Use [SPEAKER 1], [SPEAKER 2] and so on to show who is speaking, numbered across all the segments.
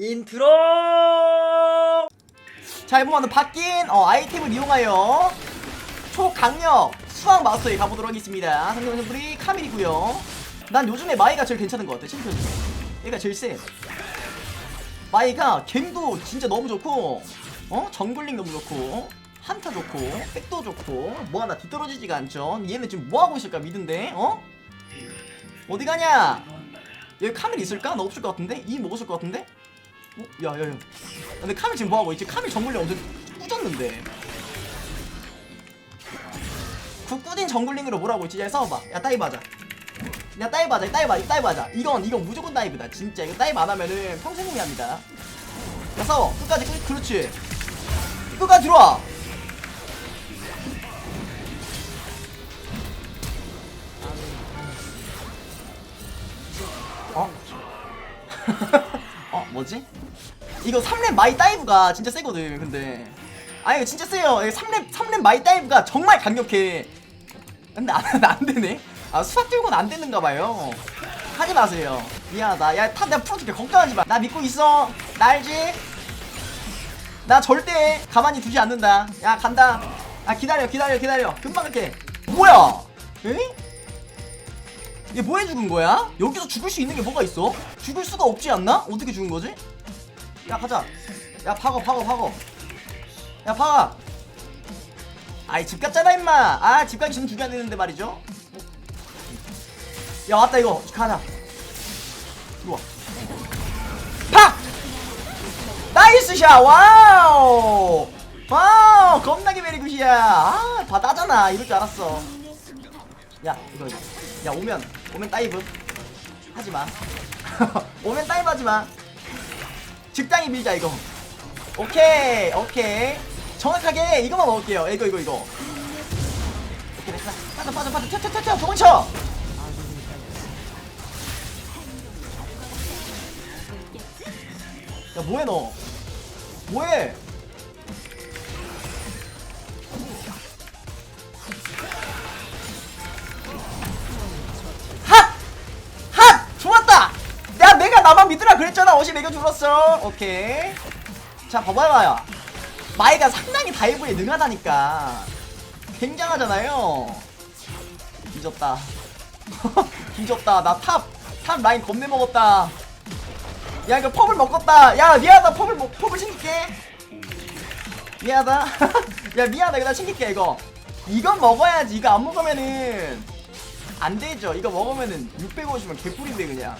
[SPEAKER 1] 인트로 자 이번에는 바뀐 어, 아이템을 이용하여 초강력 수학 마스터에 가보도록 하겠습니다 상대 선수들이 카밀이고요 난 요즘에 마이가 제일 괜찮은 것 같아 중에 얘가 제일 세 마이가 갱도 진짜 너무 좋고 어 정글링 너무 좋고 한타 좋고 백도 좋고 뭐 하나 뒤떨어지지가 않죠 얘는 지금 뭐하고 있을까 미드인데 어? 어디 가냐 여기 카밀 있을까? 나 없을 것 같은데? 이 먹었을 것 같은데? 어? 야야 야. 근데 카밀 지금 뭐하고 있지? 카밀 정글링 엄청 꾸졌는데. 그 꾸딘 정글링으로 뭐라고 있지? 야 싸워봐. 야 다이브 하자. 야 다이브 하자. 다이브 하자. 다이브 하자. 이건 이건 무조건 다이브다. 진짜. 이거 다이브 안 하면은 평생 후미합니다. 야 싸워. 끝까지 끝 그렇지. 끝까지 들어와. 어? 어 뭐지? 이거 3렙 마이 다이브가 진짜 세거든 근데. 아니 이거 진짜 세요. 3렙 3렙 마이 다이브가 정말 강력해. 근데 안, 안 되네. 아 수학 들고는 안 되는가 봐요. 하지 마세요. 미안하다. 야탑 내가 풀어줄게. 걱정하지 마나 믿고 있어. 나 알지? 나 절대 가만히 두지 않는다. 야 간다. 아 기다려 기다려 기다려. 금방 갈게. 뭐야? 에? 얘 뭐해 죽은 거야? 여기서 죽을 수 있는 게 뭐가 있어? 죽을 수가 없지 않나? 어떻게 죽은 거지? 야 가자. 야 파고 파고 파고 야 파가 아이 집 갔잖아 임마. 아 집 가기 전에 죽여야 되는데 말이죠. 야 왔다 이거. 가자. 들어와. 팍! 나이스 샷! 와우! 와우! 겁나게 베리굿이야. 아다 따잖아. 이럴 줄 알았어 야 이거 야 오면 오면 다이브. 하지마. 오면 다이브 하지마. 직당이 밀자 이거. 오케이 오케이. 정확하게 이거만 먹을게요. 이거 이거 이거. 오케이 됐어 빠져 빠져 빠져. 튀어 튀어 튀어. 도망쳐. 야 뭐해 너? 뭐해 그랬잖아. 어시 매겨 줄었어. 오케이. 자 봐봐요. 마이가 상당히 다이브에 능하다니까. 굉장하잖아요. 뒤졌다. 뒤졌다. 나 탑 탑 라인 겁내 먹었다. 야 이거 펍을 먹었다. 야 미안하다. 펍을 먹 펍을 챙길게. 미안하다. 야 미안하다. 이거 나 챙길게 이거. 이건 먹어야지. 이거 안 먹으면은 안 되죠. 이거 먹으면은 650원 개꿀인데 그냥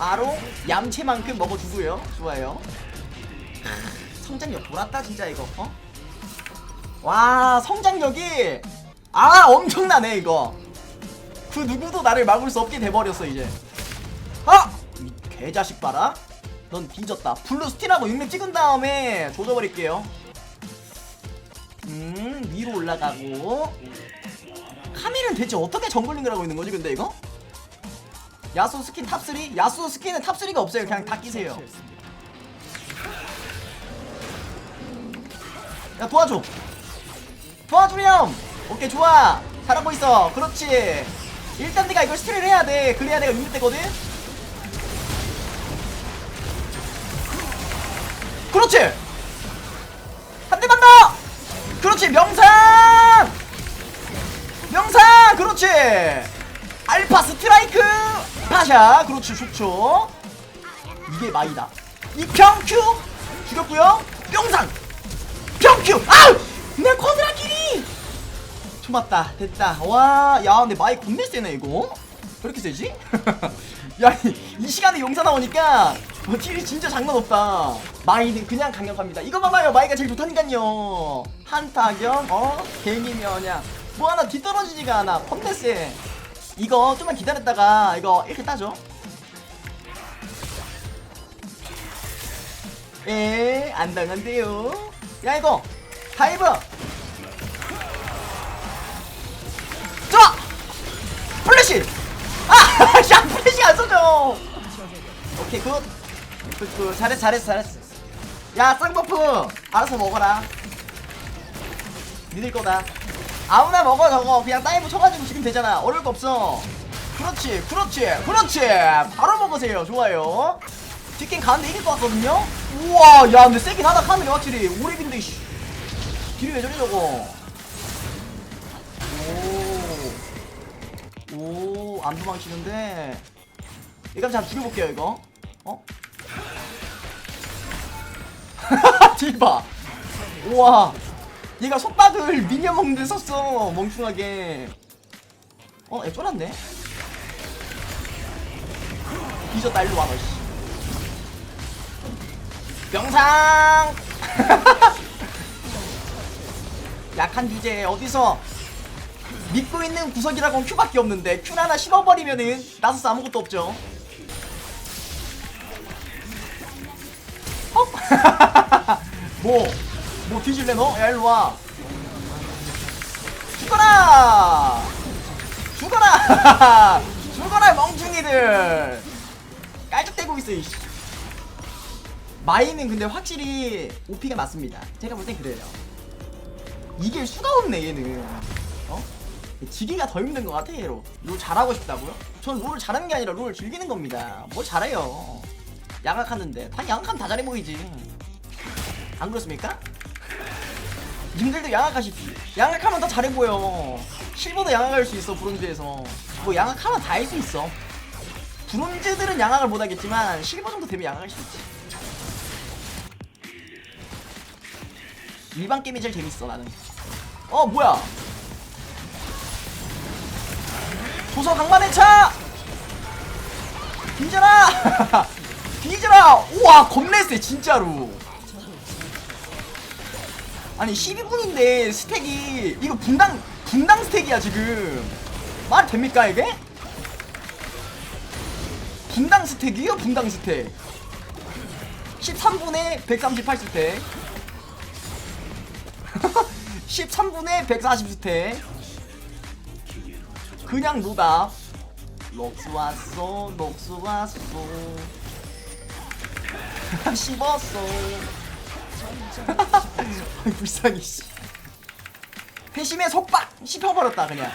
[SPEAKER 1] 바로 얌체만큼 먹어주고요. 좋아요. 성장력 돌았다 진짜 이거 어? 와 성장력이 아 엄청나네 이거. 그 누구도 나를 막을 수 없게 돼버렸어 이제. 아! 이 개자식 봐라. 넌 뒤졌다. 블루 스틸하고 6렙 찍은 다음에 조져버릴게요. 음 위로 올라가고. 카밀은 대체 어떻게 정글링을 하고 있는 거지 근데 이거? 야수 스킨 탑3? 야수 스킨은 탑3가 없어요. 그냥 다 끼세요. 야 도와줘. 도와주렴 오케이 좋아. 잘하고 있어. 그렇지. 일단 내가 이걸 스틸을 해야 돼. 그래야 내가 6렙 되거든. 그렇지. 한 대만 더. 그렇지 명상. 명상 그렇지. 알파 스트라이크 파샤 그렇지 좋죠. 이게 마이다. 이평큐 죽였고요. 명상! 평큐! 아우! 내 쿼드라끼리 좋았다 됐다. 와야 근데 마이 겁내 세네 이거. 왜 이렇게 세지? 야이 이 시간에 용사 나오니까 뭐 딜이 진짜 장난 없다. 마이는 그냥 강력합니다. 이거 봐봐요. 마이가 제일 좋다니까요. 한타 겸어 개미 면약 뭐 하나 뒤떨어지지가 않아. 세 이거 좀만 기다렸다가 이거 이렇게 따죠 에, 안 당한대요. 야, 이거, 다이브! 자! 플래시! 아! 야, 플래시 안 써져! 오케이, 굿. 굿, 굿. 잘했어, 잘했어, 잘했어. 야, 쌍버프! 알아서 먹어라. 믿을 거다. 아무나 먹어, 저거. 그냥 다이브 쳐가지고 지금 되잖아. 어려울 거 없어. 그렇지, 그렇지, 그렇지! 바로 먹으세요. 좋아요. 뒷갱 가는데 이길 것 같거든요? 우와 야 근데 세긴 하다 카밀이 확실히 오래긴데 씨 딜이 왜 저리 저거 오오안 도망치는데 이건 잘 죽여볼게요 이거 어? 딜봐 우와 얘가 속박을 미니언 먹는데 썼어 멍충하게 어? 얘 쫄았네 뒤졌다 일로 와너 씨 명상 약한 주제 어디서 믿고 있는 구석이라고는 큐밖에 없는데 큐 하나 씹어버리면은 나서스 아무것도 없죠 어? 뭐? 뭐 뒤질래 너? 야 일로와 죽어라! 죽어라! 죽어라 멍충이들 깔짝대고 있어 이씨 마이는 근데 확실히 OP가 맞습니다 제가 볼 땐 그래요 이길 수가 없네 얘는 어? 지기가 더 힘든 것 같아 얘로 롤 잘하고 싶다고요? 전롤 잘하는 게 아니라 롤 즐기는 겁니다 뭐 잘해요 양악하는데 다 양악하면 다 잘해 보이지 안 그렇습니까? 님들도 양악하십시오 양악하면 더 잘해 보여. 실버도 양악할 수 있어 브론즈에서. 뭐 양악하면 다 할 수 있어. 브론즈들은 양악을 못하겠지만 실버 정도 되면 양악할 수 있지. 일반 게임이 제일 재밌어 나는. 어 뭐야? 조서 강만의 차! 뒤져라! 뒤져라! 우와 겁내 세 진짜로 아니 12분인데 스택이 이거 분당 분당 스택이야 지금. 말 됩니까 이게? 분당 스택이요 분당 스택. 13분에 138스택. 13분에 140스택. 그냥 노답 럭스 왔어 럭스 왔어. 씹었어 아이, 불쌍해 씨. 회심의 속박! 씹혀버렸다 그냥.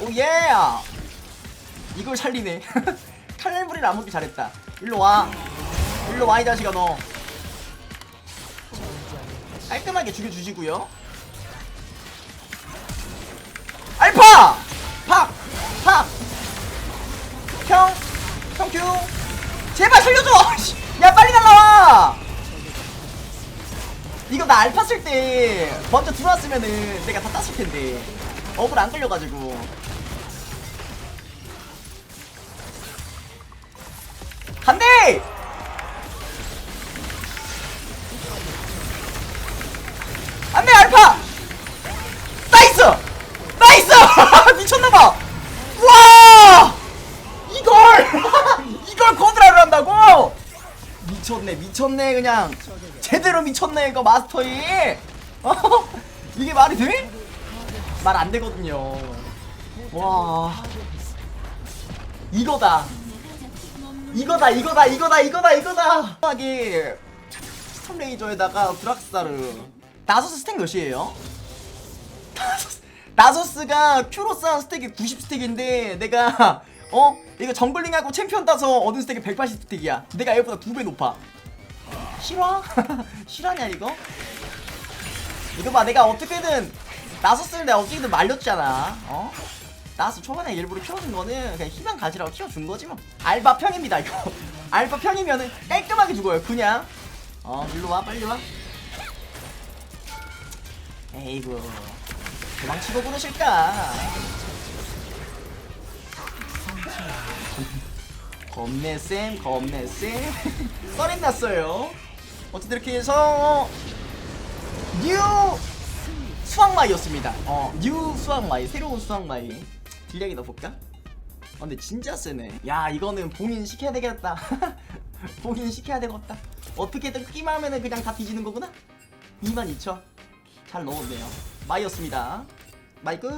[SPEAKER 1] 오예! 이걸 살리네. 칼날부리를 안 먹기 잘했다. 일로 와. 일로 와 이 자식아 너. 깔끔하게 죽여주시고요 파! 팍! 팍! 평! 평큐! 제발 살려줘! 씨, 야 빨리 날라와! 이거 나 알파 쓸 때 먼저 들어왔으면은 내가 다 땄을 텐데 업을 안 끌려가지고 한대! 미쳤네 미쳤네 그냥. 제대로 미쳤네 이거 마스터이. 어? 이게 말이 돼? 말 안 되거든요. 와. 이거다. 이거다 이거다 이거다 이거다 이거다. 하게 스톰 레이저에다가 드락사르 나소스 스택 몇이에요? 나소스, 나소스가 큐로 쌓은 스택이 90 스택인데 내가 어? 이거 정글링하고 챔피언 따서 얻은 스택이 180스택이야. 내가 얘보다 두 배 높아. 실화? 실화냐 이거? 이거 봐 내가 어떻게든 나소스를 내가 어떻게든 말렸잖아. 어? 나스 초반에 일부러 키워준 거는 그냥 희망 가지라고 키워준 거지 뭐. 알바 편입니다 이거. 알바 편이면은 깔끔하게 죽어요 그냥. 어 일로 와 빨리 와. 에이구. 도망치고 그러실까 겁내 쌤 겁내 쌤. 썰임 났어요. 어쨌든 이렇게 해서 뉴 수학마이였습니다. 어뉴 수학마이 새로운 수학마이 딜량이 넣어볼까? 아 근데 진짜 세네. 야 이거는 봉인 시켜야 되겠다. 봉인 시켜야 되겠다. 어떻게든 끄기만 하면은 그냥 다 뒤지는 거구나? 22,000잘 넣었네요. 마이였습니다. 마이 끝